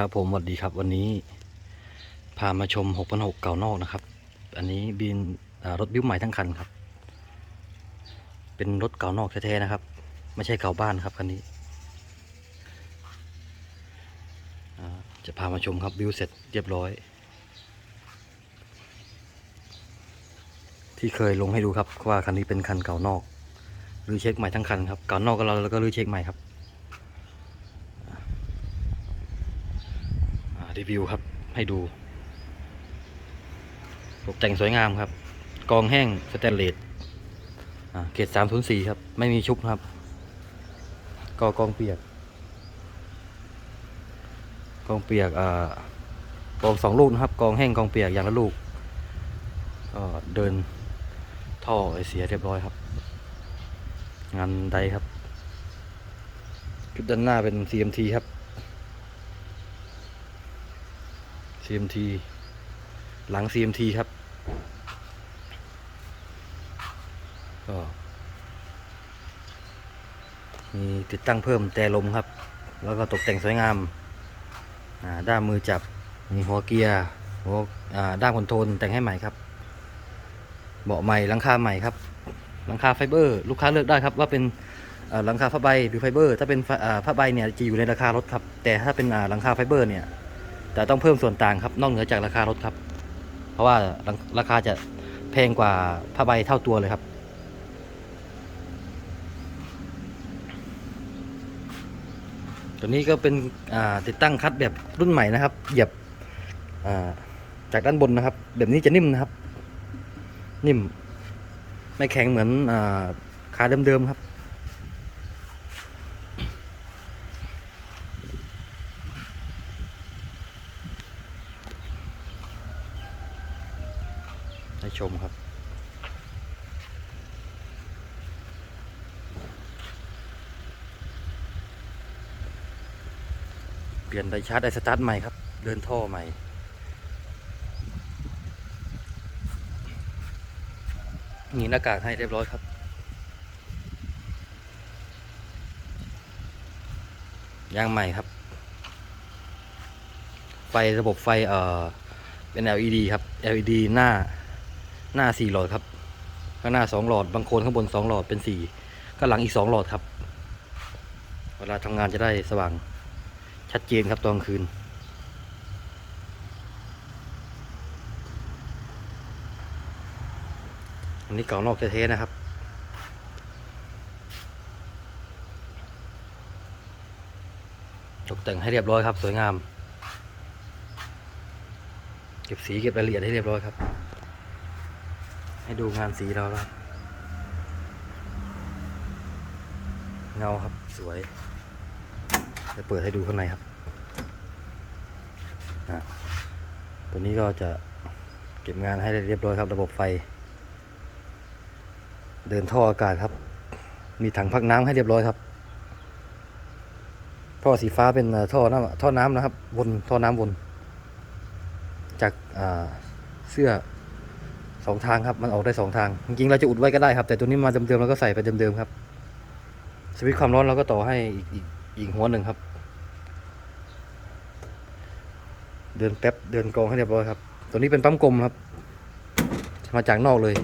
ครับผมสวัสดีครับวันนี้ พามาชม 6 6 0เก่านอกนะครับ อันนี้บินรถบิ้วใหม่ทั้งคันครับ เป็นรถเก่านอกแท้ๆนะครับ ไม่ใช่เก่าบ้านครับคันนี้จะพามาชมครับบิ้วเสร็จเรียบร้อย ที่เคยลงให้ดูครับว่าคันนี้เป็นคันเก่านอกหรือเช็คใหม่ทั้งคันครับเก่านอกก็เราแล้วก็รื้อเช็คใหม่ครับ อ่ารี วิวครับ ให้ดู ตกแต่งสวยงามครับ กองแห้งสแตนเลสเกรดสามศูนย์สี่ครับ ไม่มีชุบครับก็กองเปียก กองเปียกอ่ากองสองลูกนะครับ กองแห้งกองเปียกอย่างละลูกก็เดินท่อเสียเรียบร้อยครับ งานใดครับชุดด้านหน้าเป็น CMT ครับ CMT หลัง CMT ครับ ก็มีติดตั้งเพิ่มแต่ลมครับ แล้วก็ตกแต่งสวยงามาด้ามมือจับ มีหัวเกียร์หัวด้ามคอนโทรลแต่งให้ใหม่ครับ เบาะใหม่หลังคาใหม่ครับหลังคาไฟเบอร์ ลูกค้าเลือกได้ครับว่าเป็นหลังคาผ้าใบหรือไฟเบอร์ ถ้าเป็นผ้าใบเนี่ยจะอยู่ในราคารถครับ แต่ถ้าเป็นหลังคาไฟเบอร์เนี่ย แต่ต้องเพิ่มส่วนต่างครับ นอกเหนือจากราคารถครับ เพราะว่าราคาจะแพงกว่าผ้าใบเท่าตัวเลยครับ ตัวนี้ก็เป็นติดตั้งคัดแบบรุ่นใหม่นะครับ เหยียบจากด้านบนนะครับ แบบนี้จะนิ่มนะครับ นิ่ม ไม่แข็งเหมือนอาขาเดิมๆครับ ให้ชมครับ เปลี่ยนไดชาร์จไดสตาร์ทใหม่ครับ เดินท่อใหม่มีหน้ากากให้เรียบร้อยครับ ยางใหม่ครับ ไฟระบบไฟเอ่อเป็น LED ครับ LED หน้าหน้าสี่หลอดครับ ข้างหน้าสองหลอด บางโคนข้างบนสองหลอดเป็นสี่ข้างหลังอีกสองหลอดครับ เวลาทำงานจะได้สว่าง ชัดเจนครับตอนคืน อันนี้เก่านอกแท้ๆนะครับตกแต่งให้เรียบร้อยครับ สวยงาม เก็บสีเก็บรายละเอียดให้เรียบร้อยครับ ให้ดูงานสีเราครับ เงาครับสวยจะเปิดให้ดูข้างในครับ ตัวนี้ก็จะเก็บงานให้เรียบร้อยครับ ระบบไฟ เดินท่ออากาศครับ มีถังพักน้ำให้เรียบร้อยครับ ท่อสีฟ้าเป็นท่อน้ำท่อน้ำนะครับ วนท่อน้ำวน จากาเสื้อสองทางครับ มันออกได้สองทาง จริงๆ เราจะอุดไว้ก็ได้ครับ แต่ตัวนี้มาเดิมๆเราก็ใส่ไปเดิมๆครับ สวิตช์ความร้อนเราก็ต่อให้อีกอีกหัวหนึ่งครับ เดินแป๊บเดินกองให้เรียบร้อยครับ ตัวนี้เป็นปั๊มกลมครับ มาจากนอกเลย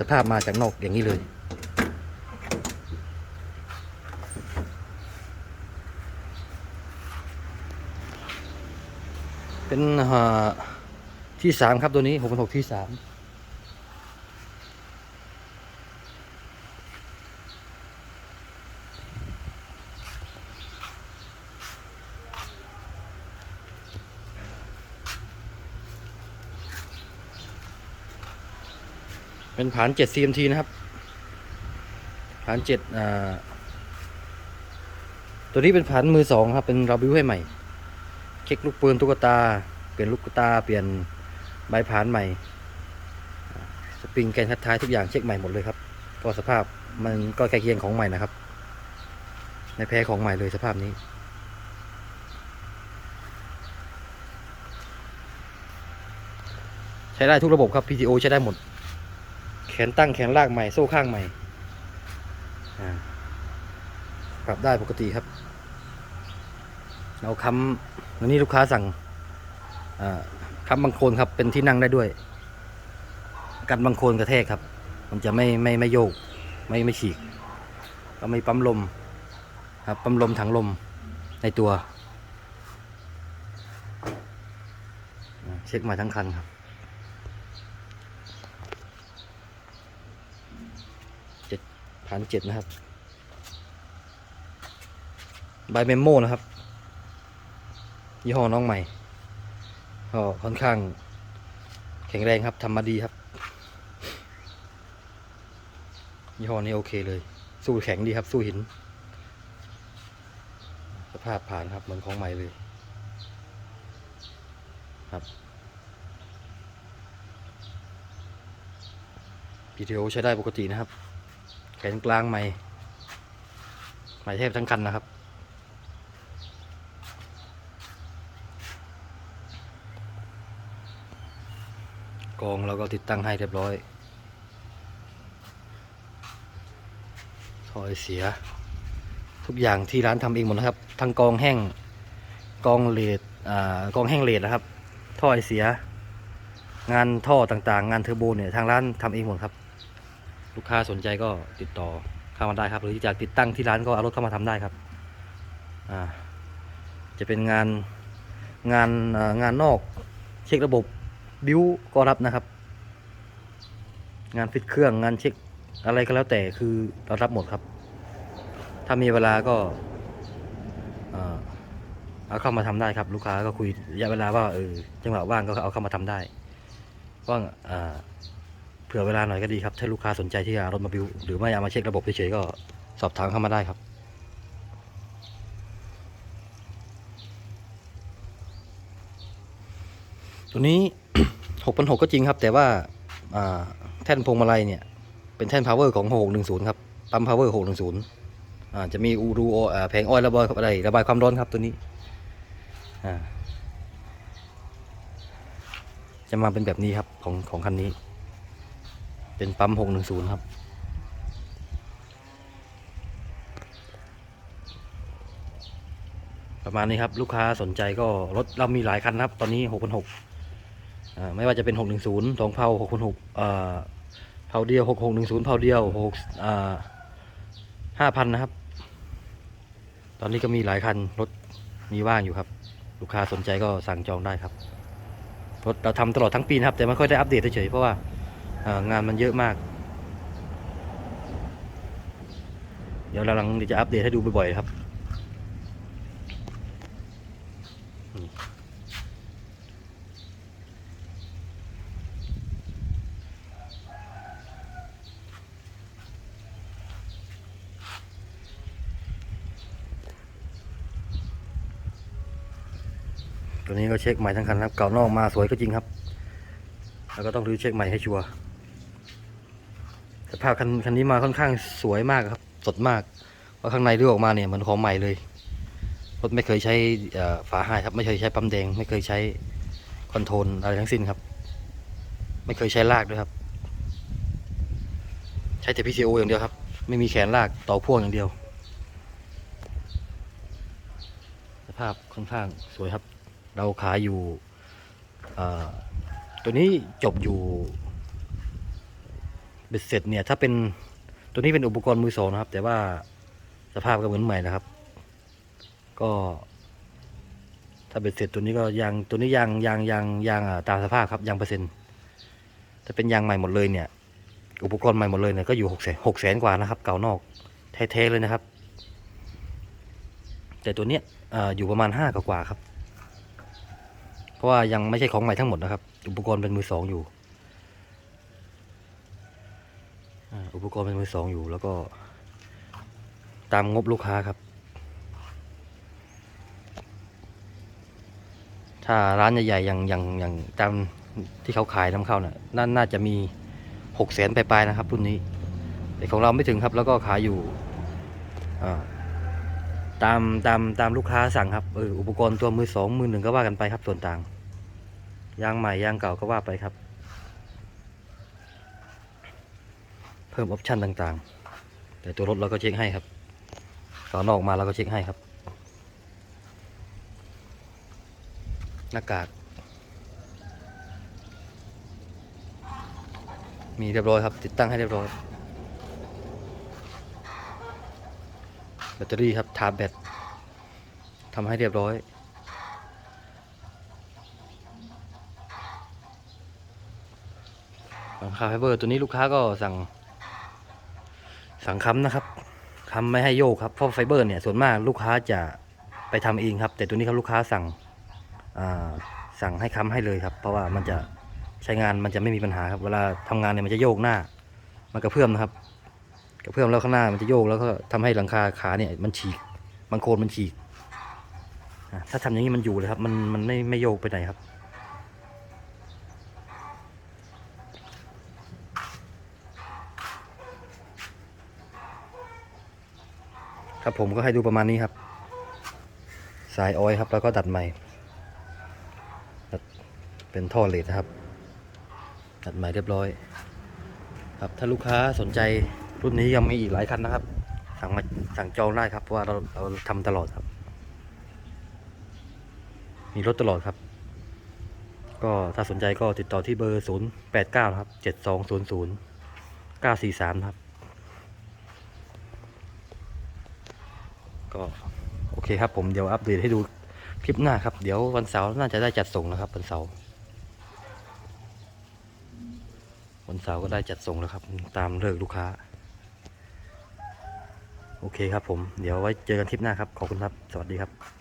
สภาพมาจากนอกอย่างนี้เลย เป็นที่สามครับตัวนี้หกพันหกที่สาม เป็นผานเจ็ด CMT นะครับผานเจ็ดตัวนี้เป็นผานมือสองครับ เป็นเราบิวให้ใหม่ เช็คลูกปืนตุ๊กตา เปลี่ยนลูกตา เปลี่ยนใบผานใหม่ สปริงแกนทัดท้ายทุกอย่างเช็คใหม่หมดเลยครับก็สภาพมันก็ใกล้เคียงของใหม่นะครับ ในแพ้ของใหม่เลยสภาพนี้ใช้ได้ทุกระบบครับ PTO ใช้ได้หมด นตั้งแขนลากใหม่โซ่ข้างใหม่ปรับได้ปกติครับ เราค้ำวันนี้ลูกค้าสั่งค้ำบางโคลนครับเป็นที่นั่งได้ด้วย กันบางโคลนกระแทกครับ มันจะไม่ไม่ไม่โยก ไม่ไม่ฉีก ก็ไม่ปั๊มลมครับปั๊มลมถังลมในตัว เช็คมาทั้งคันครับ เจ็ด พันเจ็ดนะครับ ใบเมมโมนะครับ ยี่ห้อน้องใหม่ก็ค่อนข้างแข็งแรงครับทำมาดีครับ ยี่ห้อนี้โอเคเลย สู้แข็งดีครับ สู้หิน สภาพผ่านครับเหมือนของใหม่เลย ครับ PTO ใช้ได้ปกตินะครับ แขนกลางใหม่ ใหม่เทพทั้งคันนะครับ กองเราก็ติดตั้งให้เรียบร้อยถอยเสีย ทุกอย่างที่ร้านทำเองหมดนะครับ ทั้งกองแห้ง กองเลดอ่ากองแห้งเลดนะครับท่อไอเสียงานท่อต่างๆ งานเทอร์โบเนี่ยทางร้านทำเองหมดครับ ลูกค้าสนใจก็ติดต่อเข้ามาได้ครับ หรือจะติดตั้งที่ร้านก็เอารถเข้ามาทำได้ครับอ่าจะเป็นงานงานงานนอกเช็คระบบบิวก็รับนะครับ งานฟิตเครื่องงานเช็คอะไรก็แล้วแต่คือเรารับหมดครับ ถ้ามีเวลาก็เอาเข้ามาทำได้ครับ ลูกค้าก็คุยระยะเวลาว่าเออจังหวะว่างก็เอาเข้ามาทำได้ว่างอ่า เผื่อเวลาหน่อยก็ดีครับ ถ้าลูกค้าสนใจที่จะรถมาบิวหรือไม่เอามาเช็คระบบเฉยๆก็สอบถามเข้ามาได้ครับตัวนี้หกพันหก็จริงครับ แต่ว่าาแท่นพวงมาลัยเนี่ย เป็นแท่น power ของหกหนึ่งศูนย์ครับปั๊ม power หกหนึ่งศูนย์อ่าจะมีอูรูโอแผงออยล์ระบายอะไรระบายความร้อนครับตัวนี้ จะมาเป็นแบบนี้ครับของของคันนี้ เป็นปั๊มหกหนึ่งศูนย์ครับ ประมาณนี้ครับ ลูกค้าสนใจก็รถเรามีหลายคันครับ ตอนนี้หกพันหกไม่ว่าจะเป็นหกหนึ่งศูนย์สองเผาหกพันหกเผาเดียวหกหกหนึ่งศูนย์เผาเดียวหกอ่าห้าพันนะครับ ตอนนี้ก็มีหลายคันรถมีว่างอยู่ครับ ลูกค้าสนใจก็สั่งจองได้ครับรถเราทำตลอดทั้งปีนะครับ แต่ไม่ค่อยได้อัปเดตเฉยๆเพราะว่า งานมันเยอะมาก เดี๋ยวเราหลังจะอัปเดตให้ดูบ่อยๆครับ ตัวนี้ก็เช็คใหม่ทั้งคันครับ เก่านอกมาสวยก็จริงครับ แล้วก็ต้องรื้อเช็คใหม่ให้ชัวร์ ภาพคันคันนี้มาค่อนข้างสวยมากครับ สดมากเพราะข้างในรื้อออกมาเนี่ยเหมือนของใหม่เลยรถไม่เคยใช้ฝาห้ายครับ ไม่เคยใช้ปั๊มแดง ไม่เคยใช้คอนโทรลอะไรทั้งสิ้นครับ ไม่เคยใช้ลากด้วยครับ ใช้แต่ PCO อย่างเดียวครับ ไม่มีแขนลากต่อพ่วงอย่างเดียว สภาพค่อนข้างสวยครับ เราขายอยู่ตัวนี้จบอยู่ เบ็ดเสร็จเนี่ยถ้าเป็นตัวนี้เป็นอุปกรณ์มือสองนะครับ แต่ว่าสภาพก็เหมือนใหม่นะครับ ก็ ถ้าเบ็ดเสร็จตัวนี้ก็ยางตัวนี้ยางยางยางยางตามสภาพครับยางเปอร์เซ็นต์ถ้าเป็นยางใหม่หมดเลยเนี่ย อุปกรณ์ใหม่หมดเลยเนี่ยก็อยู่หกแสนหกแสนกว่านะครับเก่านอกแท้ๆเลยนะครับ แต่ตัวเนี้ยออยู่ประมาณห้ากว่าครับ เพราะว่ายังไม่ใช่ของใหม่ทั้งหมดนะครับ อุปกรณ์เป็นมือสองอยู่ อุปกรณ์เป็นมือสองอยู่แล้วก็ตามงบลูกค้าครับ ถ้าร้านใหญ่ๆอย่างอย่างอย่างตามที่เขาขายนำเข้าเนี่ยน่าน่าจะมีหกแสนปลายๆนะครับรุ่นนี้ แต่ของเราไม่ถึงครับ แล้วก็ขายอยู่ตามตามตามลูกค้าสั่งครับเอออุปกรณ์ตัวมือสองมือหนึ่งก็ว่ากันไปครับส่วนต่างยางใหม่ยางเก่าก็ว่าไปครับ พิ่มออปชันต่างๆ แต่ตัวรถเราก็เช็คให้ครับก่อนออกมาเราก็เช็คให้ครับ หน้ากาก มีเรียบร้อยครับ ติดตั้งให้เรียบร้อย แบตเตอรี่ครับทาแบตทำให้เรียบร้อยหลังคาไฟเบอร์ตัวนี้ลูกค้าก็สั่ง สั่งค้ำนะครับค้ำไม่ให้โยกครับเพราะไฟเบอร์เนี่ยส่วนมากลูกค้าจะไปทำเองครับ แต่ตัวนี้ครับลูกค้าสั่งอ่าสั่งให้ค้ำให้เลยครับ เพราะว่ามันจะใช้งานมันจะไม่มีปัญหาครับ เวลาทำงานเนี่ยมันจะโยกหน้า มันกระเพื่อมนะครับกระเพื่อมแล้วข้างหน้ามันจะโยกแล้วก็ทำให้หลังคาขาเนี่ยมันฉีกบางโคนมันฉีกถ้าทำอย่างนี้มันอยู่เลยครับ มันมันไม่ไม่โยกไปไหนครับ ครับผมก็ให้ดูประมาณนี้ครับ สายออยครับแล้วก็ดัดใหม่ดัดเป็นท่อเลดครับดัดใหม่เรียบร้อย ครับถ้าลูกค้าสนใจรุ่นนี้ยังมีอีกหลายคันนะครับ สั่งมาสั่งจองได้ครับเพราะว่าเราเราทำตลอดครับ มีรถตลอดครับ ก็ถ้าสนใจก็ติดต่อที่เบอร์ 0 8 9 ครับ 7200 943 ครับ ก็โอเคครับผมเดี๋ยวอัปเดตให้ดูคลิปหน้าครับ เดี๋ยววันเสาร์น่าจะได้จัดส่งนะครับวันเสาร์วันเสาร์ก็ได้จัดส่งแล้วครับ ตามเลิกลูกค้า โอเคครับผม เดี๋ยวไว้เจอกันคลิปหน้าครับ ขอบคุณครับ สวัสดีครับ